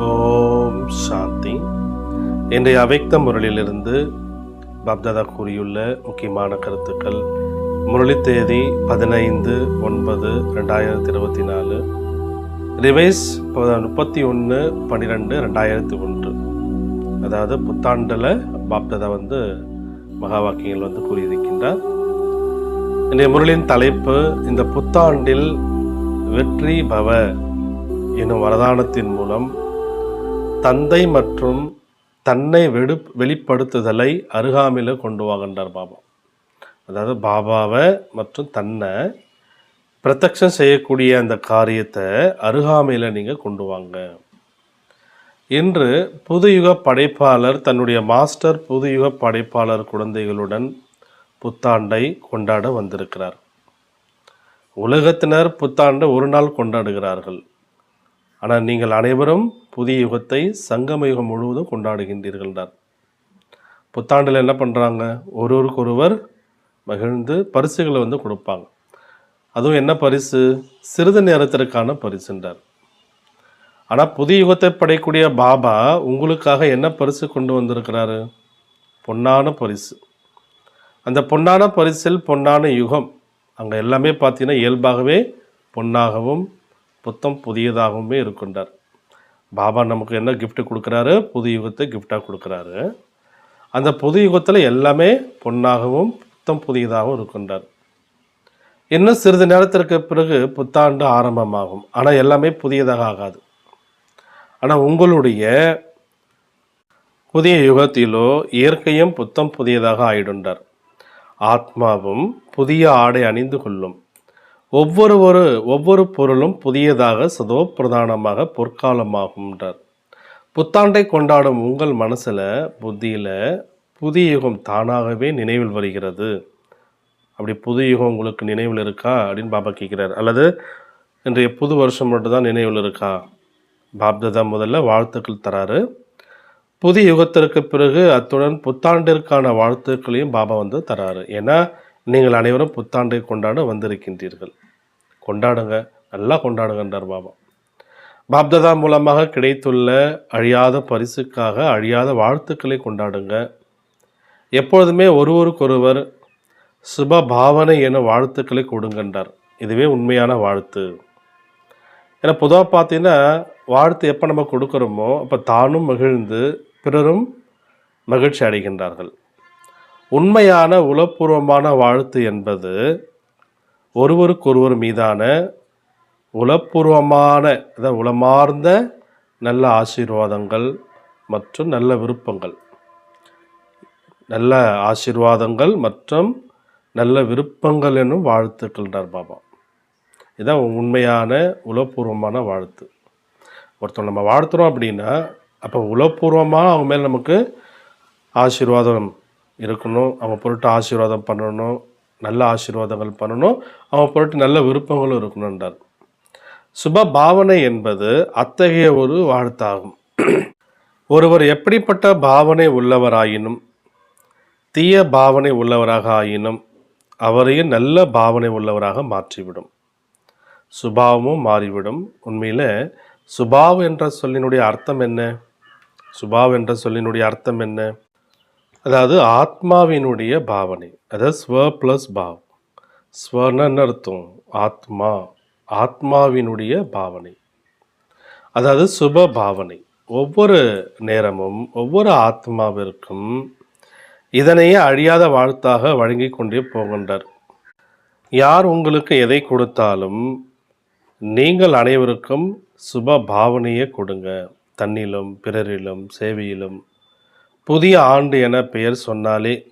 ஓம் சாந்தி. இன்றைய அவைக்த முரளிலிருந்து பப்தாதா கூறியுள்ள முக்கியமான கருத்துக்கள் முரளி தேதி பதினைந்து ஒன்பது ரெண்டாயிரத்தி இருபத்தி நாலு ரிவைஸ் முப்பத்தி ஒன்று பன்னிரெண்டு ரெண்டாயிரத்தி ஒன்று அதாவது புத்தாண்டில் பாப்தாதா வந்து மகா வாக்கியங்கள் வந்து கூறியிருக்கின்றார். இன்றைய முரளின் தலைப்பு இந்த புத்தாண்டில் வெற்றி பவ எனும் வரதானத்தின் மூலம் தந்தை மற்றும் தன்னை வெடு வெளிப்படுத்துதலை அருகாமையில் கொண்டு வாங்கன்றார் பாபா. அதாவது பாபாவை மற்றும் தன்னை பிரத்யக்ஷம் செய்யக்கூடிய அந்த காரியத்தை அருகாமையில் நீங்கள் கொண்டு வாங்க. இன்று புதுயுக படைப்பாளர் தன்னுடைய மாஸ்டர் புதுயுக படைப்பாளர் குழந்தைகளுடன் புத்தாண்டை கொண்டாட வந்திருக்கிறார். உலகத்தினர் புத்தாண்டை ஒரு நாள் கொண்டாடுகிறார்கள். ஆனால் நீங்கள் அனைவரும் புதிய யுகத்தை சங்கம யுகம் முழுவதும் கொண்டாடுகின்றீர்கள்டார் புத்தாண்டில் என்ன பண்ணுறாங்க ஒருவருக்கொருவர் மகிழ்ந்து பரிசுகளை வந்து கொடுப்பாங்க. அதுவும் என்ன பரிசு? சிறிது நேரத்திற்கான பரிசுன்றார். ஆனால் புதிய யுகத்தை படைக்கூடிய பாபா உங்களுக்காக என்ன பரிசு கொண்டு வந்திருக்கிறாரு? பொன்னான பரிசு. அந்த பொன்னான பரிசில் பொன்னான யுகம். அங்கே எல்லாமே பார்த்தீங்கன்னா இயல்பாகவே பொன்னாகவும் புத்தம் புதியதாகவுமே இருக்கின்றார். பாபா நமக்கு என்ன கிஃப்ட்டு கொடுக்குறாரு? புது யுகத்தை கிஃப்டாக கொடுக்குறாரு. அந்த புது யுகத்தில் எல்லாமே பொன்னாகவும் புத்தம் புதியதாகவும் இருக்கின்றார். இன்னும் சிறிது நேரத்திற்கு பிறகு புத்தாண்டு ஆரம்பமாகும். ஆனால் எல்லாமே புதியதாக ஆகாது. ஆனால் உங்களுடைய புதிய யுகத்திலோ இயற்கையும் புத்தம் புதியதாக ஆயிடுண்டார் ஆத்மாவும் புதிய ஆடை அணிந்து கொள்ளும். ஒவ்வொரு ஒரு ஒவ்வொரு பொருளும் புதியதாக சதோ பிரதானமாக பொற்காலமாகும்ன்றார். புத்தாண்டை கொண்டாடும் உங்கள் மனசில் புத்தியில் புதிய யுகம் தானாகவே நினைவில் வருகிறது. அப்படி புது யுகம் உங்களுக்கு நினைவில் இருக்கா அப்படின்னு பாபா கேட்குறாரு. அல்லது இன்றைய புது வருஷம் மட்டும்தான் நினைவில் இருக்கா? பாப்ததா முதல்ல வாழ்த்துக்கள் தராரு. புதிய யுகத்திற்கு பிறகு அத்துடன் புத்தாண்டிற்கான வாழ்த்துக்களையும் பாபா வந்து தராரு. ஏன்னா நீங்கள் அனைவரும் புத்தாண்டை கொண்டாட வந்திருக்கின்றீர்கள். கொண்டாடுங்க. நல்லா கொண்டாடுங்கன்றார் பாபா. பாப்ததா மூலமாக கிடைத்துள்ள அழியாத பரிசுக்காக அழியாத வாழ்த்துக்களை கொண்டாடுங்க. எப்பொழுதுமே ஒருவருக்கொருவர் சுப பாவனை என வாழ்த்துக்களை கொடுங்கன்றார். இதுவே உண்மையான வாழ்த்து. ஏன்னா பொதுவாக பார்த்தீங்கன்னா வாழ்த்து எப்போ நம்ம கொடுக்குறோமோ அப்போ தானும் மகிழ்ந்து பிறரும் மகிழ்ச்சி அடைகின்றார்கள். உண்மையான உளப்பூர்வமான வாழ்த்து என்பது ஒருவருக்கொருவர் மீதான உளப்பூர்வமான அதாவது உளமார்ந்த நல்ல ஆசீர்வாதங்கள் மற்றும் நல்ல விருப்பங்கள். நல்ல ஆசீர்வாதங்கள் மற்றும் நல்ல விருப்பங்கள் என்னும் வாழ்த்துக்கள்ன்றார் பாபா. இதுதான் உண்மையான உளப்பூர்வமான வாழ்த்து. ஒருத்தவங்க நம்ம வாழ்த்துறோம் அப்படின்னா அப்போ உளப்பூர்வமாக அவங்க மேலே நமக்கு ஆசீர்வாதம் இருக்கணும் அவங்க பொருட்டு ஆசீர்வாதம் பண்ணணும் நல்ல ஆசீர்வாதங்கள் பண்ணணும். அவன் பொருட்டு நல்ல விருப்பங்களும் இருக்கணும்ன்றார் சுப பாவனை என்பது அத்தகைய ஒரு வாழ்த்தாகும். ஒருவர் எப்படிப்பட்ட பாவனை உள்ளவராயினும் தீய பாவனை உள்ளவராக ஆயினும் அவரையும் நல்ல பாவனை உள்ளவராக மாற்றிவிடும். சுபாவமும் மாறிவிடும். உண்மையில் சுபாவ் என்ற சொல்லினுடைய அர்த்தம் என்ன? சுபாவ் என்ற சொல்லினுடைய அர்த்தம் என்ன? அதாவது ஆத்மாவினுடைய பாவனை அதாவது ஸ்வ ப்ளஸ் பாவ் ஸ்வன்னு அர்த்தம்? ஆத்மா ஆத்மாவினுடைய பாவனை. அதாவது சுப பாவனை. ஒவ்வொரு நேரமும் ஒவ்வொரு ஆத்மாவிற்கும் இதனையே அழியாத வாழ்த்தாக வழங்கி கொண்டே போகின்றார். யார் உங்களுக்கு எதை கொடுத்தாலும் நீங்கள் அனைவருக்கும் சுப பாவனையை கொடுங்க. தன்னிலும் பிறரிலும் சேவையிலும் புதிய ஆண்டு என பெயர் சொன்னாலே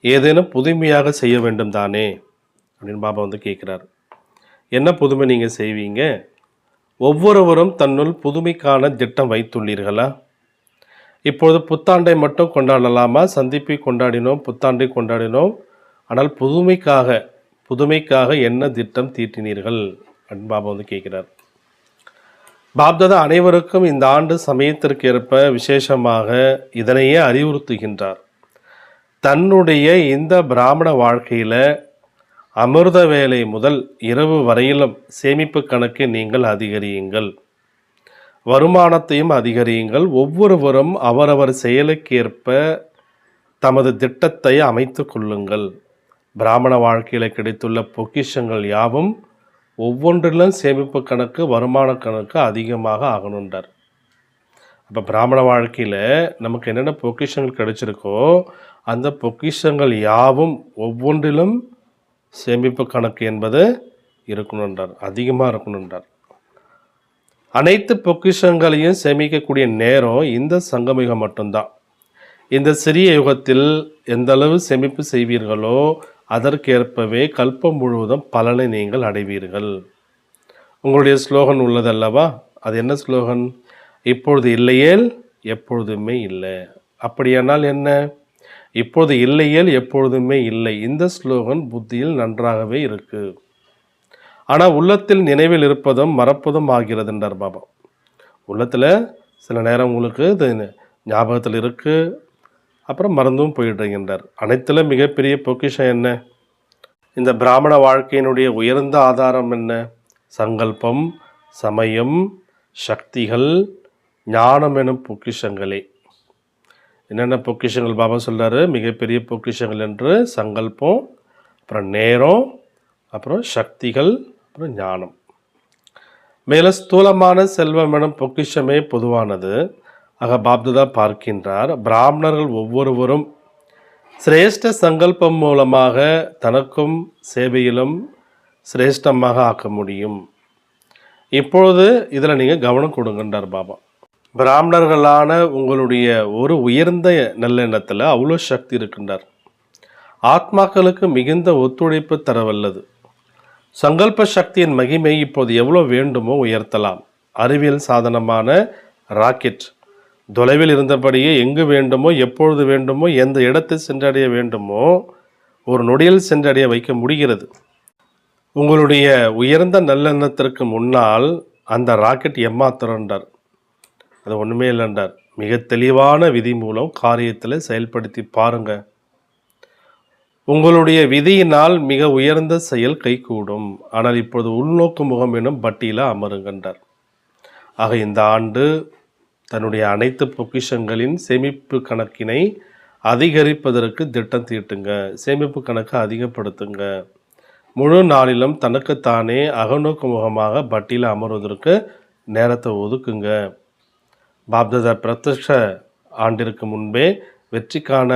ஏதேனும் புதுமையாக செய்ய வேண்டும் தானே? அப்படின்னு பாபா வந்து கேட்குறார் என்ன புதுமை நீங்கள் செய்வீங்க? ஒவ்வொருவரும் தன்னுள் புதுமைக்கான திட்டம் வைத்துள்ளீர்களா? இப்பொழுது புத்தாண்டை மட்டும் கொண்டாடலாமா? சந்திப்பை கொண்டாடினோம் புத்தாண்டை கொண்டாடினோம். ஆனால் புதுமைக்காக புதுமைக்காக என்ன திட்டம் தீட்டினீர்கள்? அப்படின்னு பாபா வந்து கேட்குறார் பாப்தாதா அனைவருக்கும் இந்த ஆண்டு சமயத்திற்கு ஏற்ப விசேஷமாக இதனையே அறிவுறுத்துகின்றார். தன்னுடைய இந்த பிராமண வாழ்க்கையில் அமிர்த வேலை முதல் இரவு வரையிலும் சேமிப்பு கணக்கை நீங்கள் அதிகரியுங்கள். வருமானத்தையும் அதிகரியுங்கள். ஒவ்வொருவரும் அவரவர் செயலுக்கேற்ப தமது திட்டத்தை அமைத்து கொள்ளுங்கள். பிராமண வாழ்க்கையில் கிடைத்துள்ள பொக்கிஷங்கள் யாவும் ஒவ்வொன்றிலும் சேமிப்பு கணக்கு வருமான கணக்கு அதிகமாக ஆகணுன்றார் அப்போ பிராமண வாழ்க்கையில் நமக்கு என்னென்ன பொக்கிஷங்கள் கிடைச்சிருக்கோ அந்த பொக்கிஷங்கள் யாவும் ஒவ்வொன்றிலும் சேமிப்பு கணக்கு என்பது இருக்கணுன்றார் அதிகமாக இருக்கணுன்றார் அனைத்து பொக்கிஷங்களையும் சேமிக்கக்கூடிய நேரம் இந்த சங்கமிகம் மட்டும்தான். இந்த சிறிய யுகத்தில் எந்த அளவு சேமிப்பு செய்வீர்களோ அதற்கேற்பவே கல்பம் முழுவதும் பலனை நீங்கள் அடைவீர்கள். உங்களுடைய ஸ்லோகன் உள்ளதல்லவா? அது என்ன ஸ்லோகன் இப்பொழுது இல்லையேல் எப்பொழுதுமே இல்லை. அப்படியானால் என்ன? இப்பொழுது இல்லையேல் எப்பொழுதுமே இல்லை. இந்த ஸ்லோகன் புத்தியில் நன்றாகவே இருக்கு. ஆனால் உள்ளத்தில் நினைவில் இருப்பதும் மறப்பதும் ஆகிறதுன்றார் பாபா. உள்ளத்தில் சில நேரம் உங்களுக்கு இது ஞாபகத்தில் இருக்குது அப்புறம் மறந்தும் போயிடுறீங்கன்றார். அனைத்தில் மிகப்பெரிய பொக்கிஷம் என்ன? இந்த பிராமண வாழ்க்கையினுடைய உயர்ந்த ஆதாரம் என்ன? சங்கல்பம் சமயம் சக்திகள் ஞானம் எனும் பொக்கிஷங்களே. என்னென்ன பொக்கிஷங்கள் பாபா சொல்கிறாரு மிகப்பெரிய பொக்கிஷங்கள் என்று சங்கல்பம் அப்புறம் நேரம் அப்புறம் சக்திகள் அப்புறம் ஞானம். மேலே ஸ்தூலமான செல்வம் எனும் பொக்கிஷமே பொதுவானது. ஆக பாப்துதா பார்க்கின்றார். பிராமணர்கள் ஒவ்வொருவரும் சிரேஷ்ட சங்கல்பம் மூலமாக தனக்கும் சேவையிலும் சிரேஷ்டமாக ஆக்க முடியும். இப்பொழுது இதில் நீங்கள் கவனம் கொடுங்கன்றார் பாபா. பிராமணர்களான உங்களுடைய ஒரு உயர்ந்த நல்லெண்ணத்தில் அவ்வளோ சக்தி இருக்கின்றார். ஆத்மாக்களுக்கு மிகுந்த ஒத்துழைப்பு தரவல்லது. சங்கல்ப சக்தியின் மகிமை இப்போது எவ்வளோ வேண்டுமோ உயர்த்தலாம். அறிவியல் சாதனமான ராக்கெட் தொலைவில் இருந்தபடியே எங்கு வேண்டுமோ எப்பொழுது வேண்டுமோ எந்த இடத்தை சென்றடைய வேண்டுமோ ஒரு நொடியில் சென்றடைய வைக்க முடிகிறது. உங்களுடைய உயர்ந்த நல்லெண்ணத்திற்கு முன்னால் அந்த ராக்கெட் எம்மாத்திரன்றார் அது ஒன்றுமே இல்லைன்றார். மிக தெளிவான விதி மூலம் காரியத்தில் செயல்படுத்தி பாருங்க. உங்களுடைய விதியினால் மிக உயர்ந்த செயல் கைகூடும். ஆனால் இப்பொழுது உள்நோக்கு முகம் எனும் பட்டியல அமருங்கன்றார். ஆக இந்த ஆண்டு தன்னுடைய அனைத்து பொக்கிஷங்களின் சேமிப்பு கணக்கினை அதிகரிப்பதற்கு திட்டம் தீட்டுங்க. சேமிப்பு கணக்கை அதிகப்படுத்துங்க. முழு நாளிலும் தனக்குத்தானே அகநோக்கு முகமாக பட்டியில் அமர்வதற்கு நேரத்தை ஒதுக்குங்க. பாப்தத பிரத்யக்ஷ ஆண்டிற்கு முன்பே வெற்றிக்கான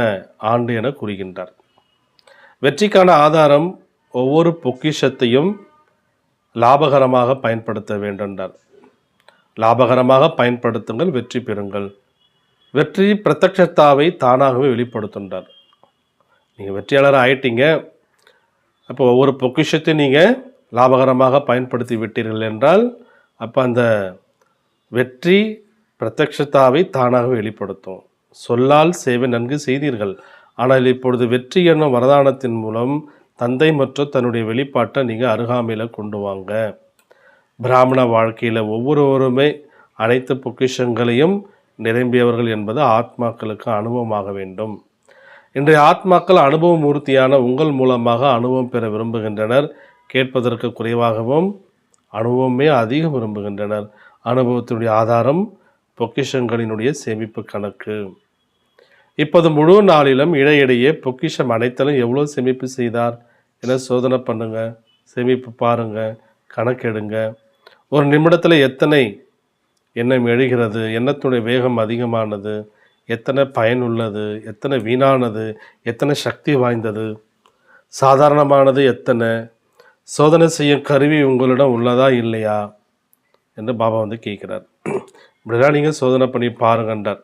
ஆண்டு என கூறுகின்றார். வெற்றிக்கான ஆதாரம் ஒவ்வொரு பொக்கிஷத்தையும் லாபகரமாக பயன்படுத்த வேண்டும்ன்றார். லாபகரமாக பயன்படுத்துங்கள் வெற்றி பெறுங்கள். வெற்றி பிரத்யட்சத்தாவை தானாகவே வெளிப்படுத்துன்றார் நீங்கள் வெற்றியாளர் ஆயிட்டீங்க. அப்போ ஒவ்வொரு பொக்கிஷத்தையும் நீங்கள் லாபகரமாக பயன்படுத்தி விட்டீர்கள் என்றால் அப்போ அந்த வெற்றி பிரத்யட்சத்தாவை தானாக வெளிப்படுத்தும். சொல்லால் சேவை நன்கு செய்தீர்கள். ஆனால் இப்பொழுது வெற்றி என்னும் வரதானத்தின் மூலம் தந்தை மற்றும் தன்னுடைய வெளிப்பாட்டை நீங்கள் அருகாமையில் கொண்டு வாங்க. பிராமண வாழ்க்கையில் ஒவ்வொருவருமே அனைத்து பொக்கிஷங்களையும் நிரம்பியவர்கள் என்பது ஆத்மாக்களுக்கு அனுபவமாக வேண்டும். இன்றைய ஆத்மாக்கள் அனுபவ மூர்த்தியான உங்கள் மூலமாக அனுபவம் பெற விரும்புகின்றனர். கேட்பதற்கு குறைவாகவும் அனுபவமே அதிகம் விரும்புகின்றனர். அனுபவத்தினுடைய ஆதாரம் பொக்கிஷங்களினுடைய சேமிப்பு கணக்கு. இப்போது முழு நாளிலும் இடையிடையே பொக்கிஷம் அனைத்திலும் எவ்வளோ சேமிப்பு செய்தார் என சோதனை பண்ணுங்கள் சேமிப்பு பாருங்கள் கணக்கெடுங்க. ஒரு நிமிடத்தில் எத்தனை எண்ணம் எழுகிறது? எண்ணத்துடைய வேகம் அதிகமானது. எத்தனை பயனுள்ளது எத்தனை வீணானது? எத்தனை சக்தி வாய்ந்தது? சாதாரணமானது எத்தனை? சோதனை செய்யும் கருவி உங்களிடம் உள்ளதா இல்லையா? என்று பாபா வந்து கேட்குறார். இப்படிதான் நீங்கள் சோதனை பண்ணி பாருங்கன்றார்.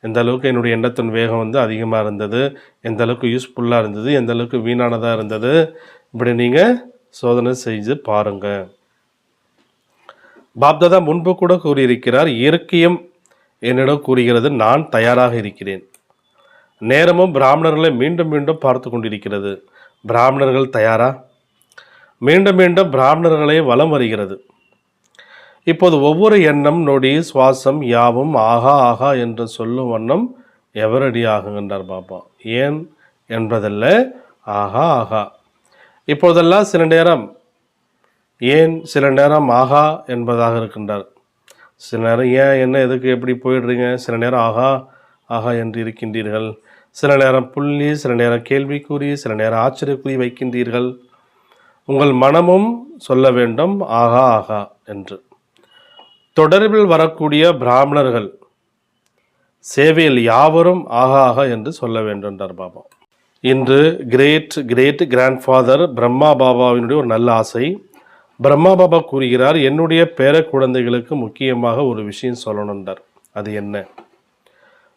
எந்த அளவுக்கு என்னுடைய எண்ணத்தின் வேகம் வந்து அதிகமாக இருந்தது எந்த அளவுக்கு யூஸ்ஃபுல்லாக இருந்தது எந்த அளவுக்கு வீணானதாக இருந்தது இப்படி நீங்கள் சோதனை செஞ்சு பாருங்கள் பாப்தாதா முன்பு கூட கூறியிருக்கிறார் இயற்கையும் என்னிடம் கூறுகிறது நான் தயாராக இருக்கிறேன். நேரமும் பிராமணர்களை மீண்டும் மீண்டும் பார்த்து கொண்டிருக்கிறது. பிராமணர்கள் தயாரா? மீண்டும் மீண்டும் பிராமணர்களே வலம் வருகிறது. இப்போது ஒவ்வொரு எண்ணம் நொடி சுவாசம் யாவும் ஆகா ஆகா என்று சொல்லும் வண்ணம் எவரடி ஆகுகின்றார் பாபா ஏன்? என்பதல்ல ஆகா ஆகா. இப்போதெல்லாம் சில நேரம் ஏன் சில நேரம் ஆகா என்பதாக இருக்கின்றார். சில நேரம் ஏன் என்ன எதுக்கு எப்படி போயிடுறீங்க? சில நேரம் ஆகா ஆகா என்று இருக்கின்றீர்கள். சில நேரம் புள்ளி சில நேரம் கேள்விக்குறி சில நேரம் ஆச்சரியக்குறி வைக்கின்றீர்கள். உங்கள் மனமும் சொல்ல வேண்டும் ஆகா ஆகா என்று. தொடர்பில் வரக்கூடிய பிராமணர்கள் சேவையில் யாவரும் ஆகா ஆகா என்று சொல்ல வேண்டும் என்றார் பாபா. இன்று கிரேட் கிரேட் கிராண்ட்ஃபாதர் பிரம்மா பாபாவினுடைய ஒரு நல்ல ஆசை. பிரம்மா பாபா கூறுகிறார் என்னுடைய பேர குழந்தைகளுக்கு முக்கியமாக ஒரு விஷயம் சொல்லணுன்றார் அது என்ன?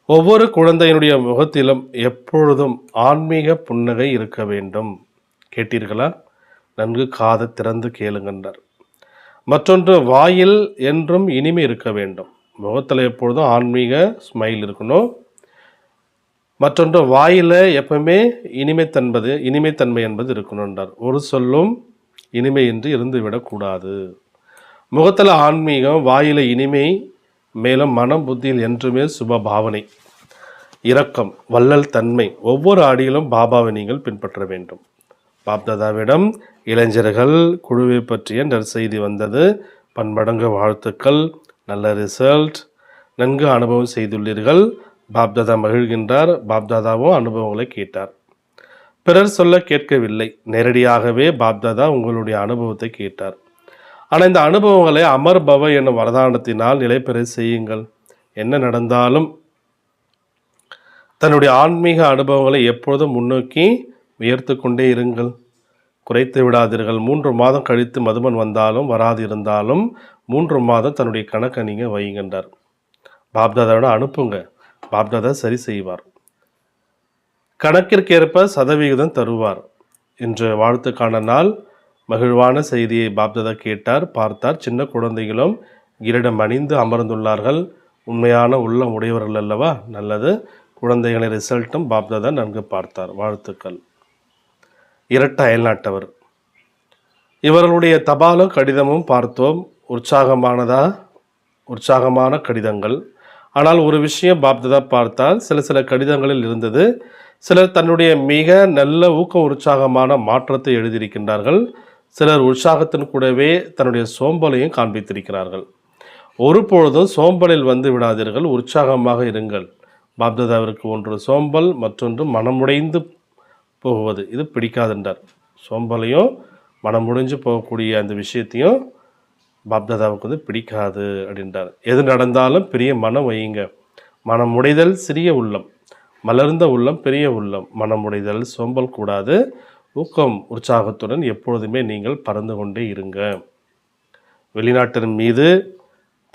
ஒவ்வொரு குழந்தையினுடைய முகத்திலும் எப்பொழுதும் ஆன்மீக புன்னகை இருக்க வேண்டும். கேட்டீர்களா? நன்கு காதை திறந்து கேளுங்கன்றார் மற்றொன்று வாயில் என்றும் இனிமை இருக்க வேண்டும். முகத்தில் எப்பொழுதும் ஆன்மீக ஸ்மைல் இருக்கணும். மற்றொன்று வாயில் எப்பவுமே இனிமைத்தன்பது இனிமைத்தன்மை என்பது இருக்கணுன்றார் ஒரு சொல்லும் இனிமையின்றி இருந்து விடக்கூடாது முகத்தில் ஆன்மீகம் வாயில இனிமை மேலும் மனம் புத்தியில் என்றுமே சுப பாவனை. இரக்கம் வள்ளல் தன்மை ஒவ்வொரு அடியிலும் பாபாவை நீங்கள் பின்பற்ற வேண்டும். பாப்தாதாவிடம் இளைஞர்கள் குழுவை பற்றிய நற்செய்தி வந்தது. பன்மடங்கு வாழ்த்துக்கள். நல்ல ரிசல்ட். நன்கு அனுபவம் செய்துள்ளீர்கள். பாப்தாதா மகிழ்கின்றார். பாப்தாதாவும் அனுபவங்களை கேட்டார். பிறர் சொல்ல கேட்கவில்லை. நேரடியாகவே பாப்தாதா உங்களுடைய அனுபவத்தை கேட்டார். ஆனால் இந்த அனுபவங்களை அமர் பவ என்னும் வரதானத்தினால் நிலைபெற செய்யுங்கள். என்ன நடந்தாலும் தன்னுடைய ஆன்மீக அனுபவங்களை எப்பொழுதும் முன்னோக்கி உயர்த்து கொண்டே இருங்கள். குறைத்து விடாதீர்கள். மூன்று மாதம் கழித்து மதுமன் வந்தாலும் வராது இருந்தாலும் மூன்று மாதம் தன்னுடைய கணக்கை நீங்கள் வையுங்கன்றார். பாப்தாதாவோட அனுப்புங்க. பாப்தாதா சரி செய்வார். கணக்கிற்கேற்ப சதவிகிதம் தருவார் என்ற வாழ்த்துக்கான நாள். மகிழ்வான செய்தியை பாப்ததா கேட்டார். பார்த்தார். சின்ன குழந்தைகளும் கிரீடம் அணிந்து அமர்ந்துள்ளார்கள். உண்மையான உள்ளம் உடையவர்கள் அல்லவா? நல்லது. குழந்தைகளின் ரிசல்ட்டும் பாப்தாதா நன்கு பார்த்தார். வாழ்த்துக்கள். இரட்ட அயல்நாட்டவர். இவர்களுடைய தபாலும் கடிதமும் பார்த்தோம். உற்சாகமானதா? உற்சாகமான கடிதங்கள். ஆனால் ஒரு விஷயம் பாப்தாதா பார்த்தால் சில சில கடிதங்களில் இருந்தது. சிலர் தன்னுடைய மிக நல்ல ஊக்க உற்சாகமான மாற்றத்தை எழுதியிருக்கின்றார்கள். சிலர் உற்சாகத்தின் கூடவே தன்னுடைய சோம்பலையும் காண்பித்திருக்கிறார்கள். ஒருபொழுதும் சோம்பலில் வந்து விடாதீர்கள் உற்சாகமாக இருங்கள். பாப்தாதாவிற்கு ஒன்று சோம்பல் மற்றொன்று மனமுடைந்து போகுவது. இது பிடிக்காதுன்றார். சோம்பலையும் மனமுடிஞ்சு போகக்கூடிய அந்த விஷயத்தையும் பாப்தாதாவுக்கு வந்து பிடிக்காது அப்படின்றார். எது நடந்தாலும் பெரிய மனம் வையுங்க. மனமுடைதல் சிறிய உள்ளம். மலர்ந்த உள்ளம் பெரிய உள்ளம் மனமுடைதல் சோம்பல் கூடாது. ஊக்கம் உற்சாகத்துடன் எப்பொழுதுமே நீங்கள் பறந்து கொண்டே இருங்க. வெளிநாட்டின் மீது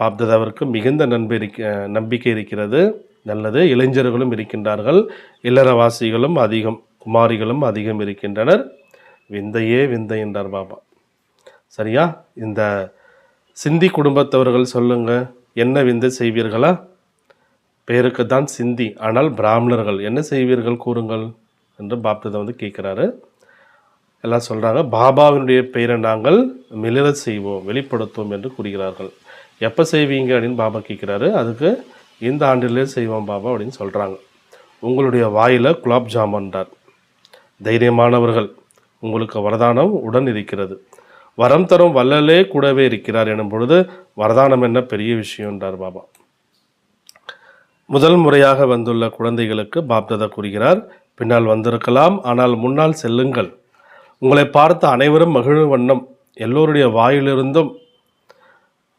பாப்தாதாவிற்கு மிகுந்த நண்பு இருக்க நம்பிக்கை இருக்கிறது. நல்லது இளைஞர்களும் இருக்கின்றார்கள். இல்லறவாசிகளும் அதிகம் குமாரிகளும் அதிகம் இருக்கின்றனர். விந்தையே விந்தை என்றார் பாபா. சரியா? இந்த சிந்தி குடும்பத்தவர்கள் சொல்லுங்கள் என்ன விந்தை செய்வீர்களா? பேருக்கு தான் சிந்தி. ஆனால் பிராமணர்கள். என்ன செய்வீர்கள் கூறுங்கள்? என்று பாப்தாதா வந்து கேட்குறாரு. எல்லாம் சொல்கிறாங்க பாபாவினுடைய பெயரை நாங்கள் மிளிர செய்வோம் வெளிப்படுத்துவோம் என்று கூறுகிறார்கள். எப்போ செய்வீங்க? அப்படின்னு பாபா கேட்குறாரு. அதுக்கு இந்த ஆண்டிலே செய்வோம் பாபா அப்படின்னு சொல்கிறாங்க உங்களுடைய வாயில் குலாப் ஜாமுன்றார் தைரியமானவர்கள் உங்களுக்கு வரதானம் உடன் இருக்கிறது. வரம் தரும் வல்லலே கூடவே இருக்கிறார் எனும் பொழுது வரதானம் என்ன பெரிய விஷயம்ன்றார் பாபா. முதல் முறையாக வந்துள்ள குழந்தைகளுக்கு பாப்ததா கூறுகிறார் பின்னால் வந்திருக்கலாம் ஆனால் முன்னால் செல்லுங்கள். உங்களை பார்த்த அனைவரும் மகிழும் வண்ணம் எல்லோருடைய வாயிலிருந்தும்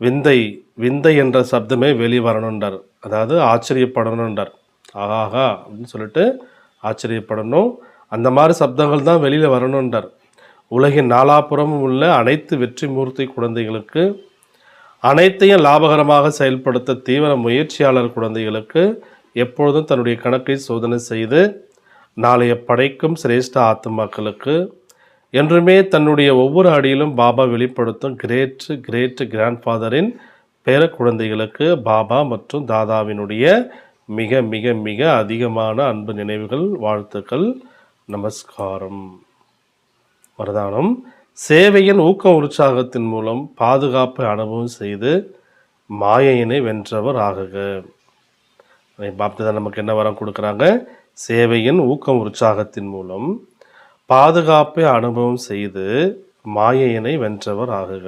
விந்தை விந்தை என்ற சப்தமே வெளிவரணுன்றார் அதாவது ஆச்சரியப்படணுன்றார் ஆஹா அப்படின்னு சொல்லிட்டு ஆச்சரியப்படணும். அந்த மாதிரி சப்தங்கள் தான் வெளியில் வரணுன்றார் உலகின் நாலாபுறமும் உள்ள அனைத்து வெற்றி மூர்த்தி குழந்தைகளுக்கு அனைத்தையும் லாபகரமாக செயல்படுத்த தீவிர முயற்சியாளர் குழந்தைகளுக்கு எப்பொழுதும் தன்னுடைய கணக்கை சோதனை செய்து நாளைய படைக்கும் சிரேஷ்ட ஆத்மாக்களுக்கு என்றுமே தன்னுடைய ஒவ்வொரு அடியிலும் பாபா வெளிப்படுத்தும் கிரேட் கிரேட் கிராண்ட்ஃபாதரின் பேர குழந்தைகளுக்கு பாபா மற்றும் தாதாவினுடைய மிக மிக மிக அதிகமான அன்பு நினைவுகள் வாழ்த்துக்கள் நமஸ்காரம். வரதானம் சேவையின் ஊக்க உற்சாகத்தின் மூலம் பாதுகாப்பை அனுபவம் செய்து மாயையினை வென்றவர் ஆகுக. பார்த்துதான் நமக்கு என்ன வரம் கொடுக்குறாங்க? சேவையின் ஊக்கம் உற்சாகத்தின் மூலம் பாதுகாப்பை அனுபவம் செய்து மாயையினை வென்றவர் ஆகுக.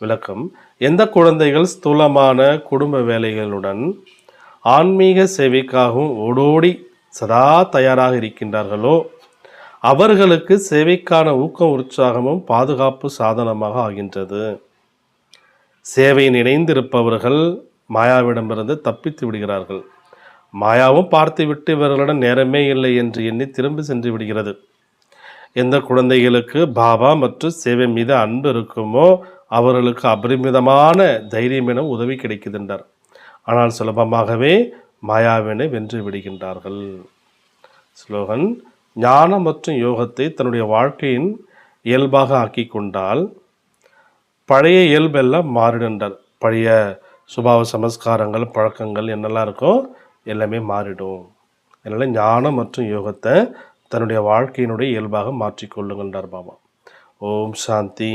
விளக்கம். எந்த குழந்தைகள் ஸ்தூலமான குடும்ப வேலைகளுடன் ஆன்மீக சேவைக்காகவும் ஓடோடி சதா தயாராக இருக்கின்றார்களோ அவர்களுக்கு சேவைக்கான ஊக்கம் உற்சாகமும் பாதுகாப்பு சாதனமாக ஆகின்றது. சேவையில் இணைந்திருப்பவர்கள் மாயாவிடமிருந்து தப்பித்து விடுகிறார்கள். மாயாவும் பார்த்துவிட்டு இவர்களிடம் நேரமே இல்லை என்று எண்ணி திரும்பி சென்று விடுகிறது. எந்த குழந்தைகளுக்கு பாபா மற்றும் சேவை மீது அன்பு இருக்குமோ அவர்களுக்கு அபரிமிதமான தைரியம் என உதவி கிடைக்குதுன்றார் ஆனால் சுலபமாகவே மாயாவினை வென்று விடுகின்றார்கள். ஸ்லோகன் ஞானம் மற்றும் யோகத்தை தன்னுடைய வாழ்க்கையின் இயல்பாக ஆக்கி கொண்டால் பழைய இயல்பெல்லாம் மாறிடுன்றார் பழைய சுபாவ சமஸ்காரங்கள் பழக்கங்கள் என்னெல்லாம் இருக்கோ எல்லாமே மாறிடும். அதனால் ஞானம் மற்றும் யோகத்தை தன்னுடைய வாழ்க்கையினுடைய இயல்பாக மாற்றிக்கொள்ளுங்கன்றார் பாபா. ஓம் சாந்தி.